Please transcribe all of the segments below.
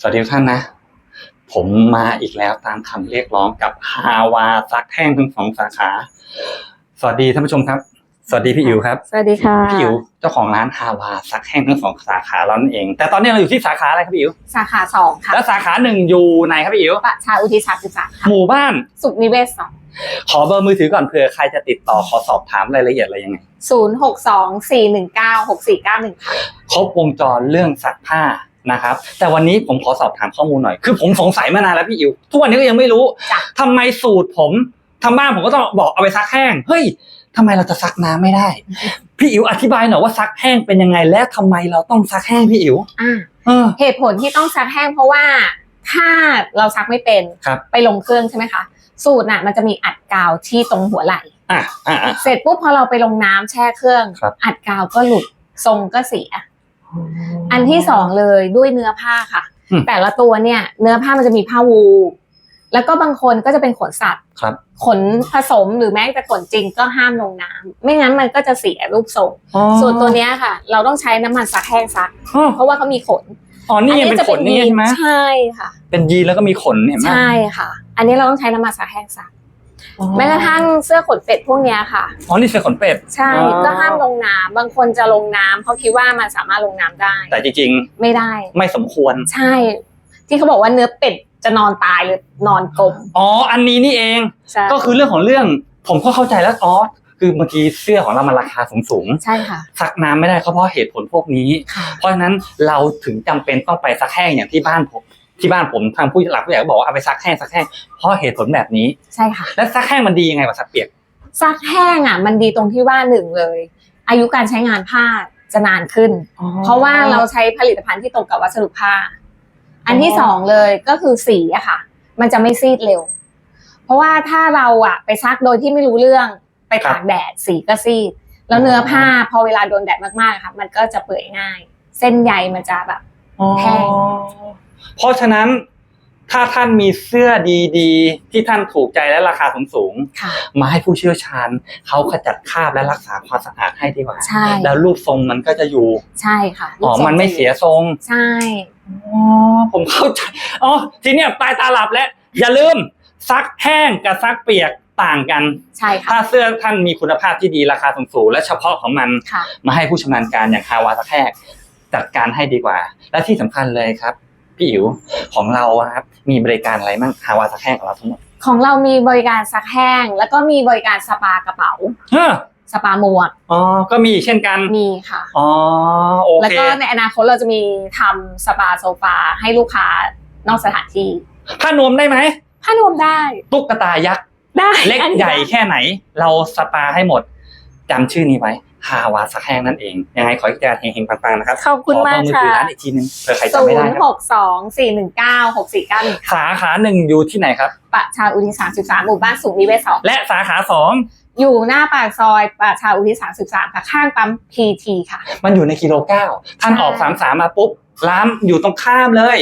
สวัสดีทุกท่านนะ ผมมาอีกแล้วตามคำเรียกร้องกับฮาวาซักแท่งทั้งสองสาขา สวัสดีท่านผู้ชมครับ สวัสดีพี่อิ๋วครับ สวัสดีค่ะพี่อิ๋วเจ้าของร้านฮาวาซักแห้งทั้งสองสาขาเรานั่นเอง แต่ตอนนี้เราอยู่ที่สาขาอะไรครับพี่อิ๋วสาขาสองค่ะ แล้วสาขาหนึ่งอยู่ไหนครับพี่อิ๋วประชาอุทิศสามสิบสามค่ะหมู่บ้านสุขนิเวศสองขอเบอร์มือถือก่อนเผื่อใครจะติดต่อขอสอบถามรายละเอียดอะไรยังไงศูนย์หกสองสี่หนึ่งเก้าหกสี่เก้าหนึ่งค่ะครบวงจรเรื่องซักผ้า นะครับ แต่วันนี้ผมขอสอบถามข้อมูลหน่อย คือผมสงสัยมานานแล้วพี่อิ๋วทุกวันนี้ก็ยังไม่รู้จ้ะ ทำไมสูตรผมทางบ้านผมก็ต้องบอกเอาไปซักแห้ง เฮ้ยทำไมเราจะซักน้ำไม่ได้ พี่อิ๋วอธิบายหน่อยว่าซักแห้งเป็นยังไง และทำไมเราต้องซักแห้งพี่อิ๋วอ่าเออ เหตุผลที่ต้องซักแห้งเพราะว่าถ้าเราซักไม่เป็นครับ ไปลงเครื่องใช่ไหมคะ สูตรน่ะมันจะมีอัดกาวที่ตรงหัวไหล่ อะอะอะ เสร็จปุ๊บพอเราไปลงน้ำแช่เครื่อง ครับ อัดกาวก็หลุดทรงก็เสีย อันที่สองเลยด้วยเนื้อผ้าค่ะ อืม แต่ละตัวเนี่ย เนื้อผ้ามันจะมีผ้าวูลแล้วก็บางคนก็จะเป็นขนสัตว์ ครับขนผสมหรือแม้แต่ขนจริงก็ห้ามลงน้ำไม่งั้นมันก็จะเสียรูปทรงอ๋อส่วนตัวเนี้ยค่ะ เราต้องใช้น้ำมันซักแห้งซัก อ๋อเพราะว่าเขามีขนอ๋อนี่ยังเป็นขนนี่ยีใช่ไหมใช่ค่ะ เป็นยีนแล้วก็มีขนเห็นไหมใช่ค่ะ อันนี้เราต้องใช้น้ำมันซักแห้งซักอ๋อ แม้กระทั่งเสื้อขนเป็ดพวกเนี้ยค่ะ อ๋อ นี่เป็นขนเป็ด ใช่ อ๋อ ก็ห้ามลงน้ำบางคนจะลงน้ำเขาคิดว่ามันสามารถลงน้ำได้ แต่จริงไม่ได้ ๆ ไม่สมควร ใช่ ที่เขาบอกว่าเนื้อเป็ดจะนอนตายหรือนอนกลมอ๋อ อันนี้นี่เอง ใช่ก็คือเรื่องของเรื่อง ผมก็เข้าใจแล้ว อ๋อ คือบางทีเสื้อของเรามันราคาสูงสูงใช่ค่ะ ๆซักน้ำไม่ได้ก็เพราะเหตุผลพวกนี้ ค่ะ เพราะฉะนั้นเราถึงจำเป็นต้องไปซักแห้งอย่างที่บ้านผม ที่บ้านผมทางผู้หลักผู้ใหญ่ก็บอกว่าเอาไปซักแห้งซักแห้งเพราะเหตุผลแบบนี้ ใช่ค่ะ แล้วซักแห้งมันดียังไงกว่าซักเปียก ซักแห้งอะ มันดีตรงที่ว่าหนึ่งเลย อายุการใช้งานผ้าจะนานขึ้น เพราะว่าเราใช้ผลิตภัณฑ์ที่ตรงกับวัสดุผ้า อันที่สองเลยก็คือสีอะค่ะ มันจะไม่ซีดเร็ว เพราะว่าถ้าเราอะไปซักโดยที่ไม่รู้เรื่องไปตากแดดสีก็ซีด แล้วเนื้อผ้าพอเวลาโดนแดดมากๆอะค่ะ มันก็จะเปื่อยง่าย เส้นใยมันจะแบบแพงเพราะฉะนั้นถ้าท่านมีเสื้อดีๆ ที่ท่านถูกใจและราคาสูงค่ะๆมาให้ผู้เชี่ยวชาญเขาขจัดคราบและรักษาความสะอาดให้ดีกว่าใช่แล้วรูปทรงมันก็จะอยู่ ใช่ค่ะอ๋อลูกทรงมันไม่เสียทรง ใช่อ๋อผมเข้าใจอ๋อทีเนี้ยตายตาหลับแล้วอย่าลืมซักแห้งกับซักเปียกต่างกันใช่ค่ะถ้าเสื้อท่านมีคุณภาพที่ดีราคาสูงๆและเฉพาะของมันค่ะมาให้ผู้ชำนาญการอย่างฮาวาซักแห้งจัดการให้ดีกว่า และที่สำคัญเลยครับ พี่อิ๋วของเราอะครับ มีบริการอะไรบ้างฮาวาซักแห้งของเราทั้งหมดของเรามีบริการซักแห้ง แล้วก็มีบริการสปากระเป๋าเฮ้อสปาหมวกอ๋อ ก็มีเช่นกัน มีค่ะ อ๋อ โอแล้วเคก็ในอนาคตเราจะมีทำสปาโซฟาให้ลูกค้านอกสถานที่ผ้านวมได้ไหมผ้านวมได้ตุ๊กตายักษ์ ได้เล็กใหญ่แค่ไหน เราสปาให้หมดจำชื่อนี้ไว้ ฮาวาสักแห้งนั่นเอง ยังไงขอให้การเฮงๆปังๆนะครับขอบคุณมากขอเบอร์มือค่ะถือร้านอีกทีนึงเผื่อใครศูจำไม่นได้ย์คหรับกสองสี่หนึ่งเก้าหกสี่เก้าหนึ่งสาขาหนึ่งอยู่ที่ไหนครับประชาอุทิศสามสิบสามหมู่บ้านสุขนิเวศสองและสาขาสองอยู่หน้าปากซอยประชาอุทิศสามสิบสามค่ะข้างปั๊มพีทีค่ะ มันอยู่ในกิโลเก้าท่านใช่ออกสามสามมาปุ๊บร้านอยู่ตรงข้ามเลย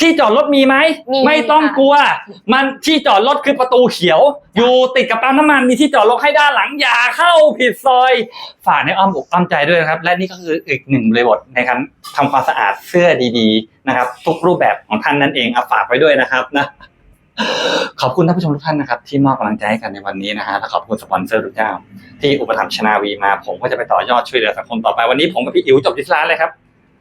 ที่จอดรถมีไหมมีไม่ต้องค่ะกลัว มันที่จอดรถคือประตูเขียว อยู่ติดกับปั๊มน้ำมันมีที่จอดรถให้ด้านหลังอย่าเข้าผิดซอยฝากในอ้อมอกอ้อมใจด้วยนะครับ และนี่ก็คืออีกหนึ่งบริบทในการทำความสะอาดเสื้อดีๆนะครับ ทุกรูปแบบของท่านนั่นเองเอาฝากไว้ด้วยนะครับนะ ขอบคุณท่านผู้ชมทุกท่านนะครับ ที่มอบกำลังใจให้กันในวันนี้นะฮะและขอบคุณสปอนเซอร์ทุกเจ้า ที่อุปถัมภ์ชนาวีมา ผมก็จะไปต่อยอดช่วยเหลือสังคมต่อไปวันนี้ผมกับพี่อิ๋วจบที่ร้านเลยครับ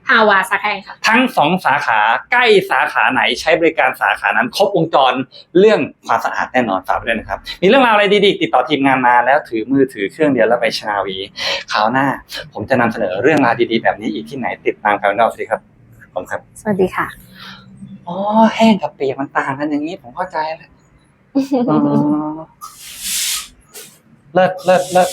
ฮาวาซักแห้งค่ะ ทั้งสองสาขาใกล้สาขาไหนใช้บริการสาขานั้น ครบวงจรเรื่องความสะอาดแน่นอนฝากไว้ด้วยนะครับ มีเรื่องราวอะไรดีๆ ติดต่อทีมงานมาแล้วถือมือถือเครื่องเดียวแล้วไปชนาวีคราวหน้า ผมจะนำเสนอเรื่องราวดีๆ แบบนี้อีกที่ไหนติดตามกันได้สิครับผมครับสวัสดีค่ะ อ๋อแห้งกับเปียกมันต่างกันอย่างนี้ผมเข้าใจแล้วอ๋อเลิศเลิศเลิศ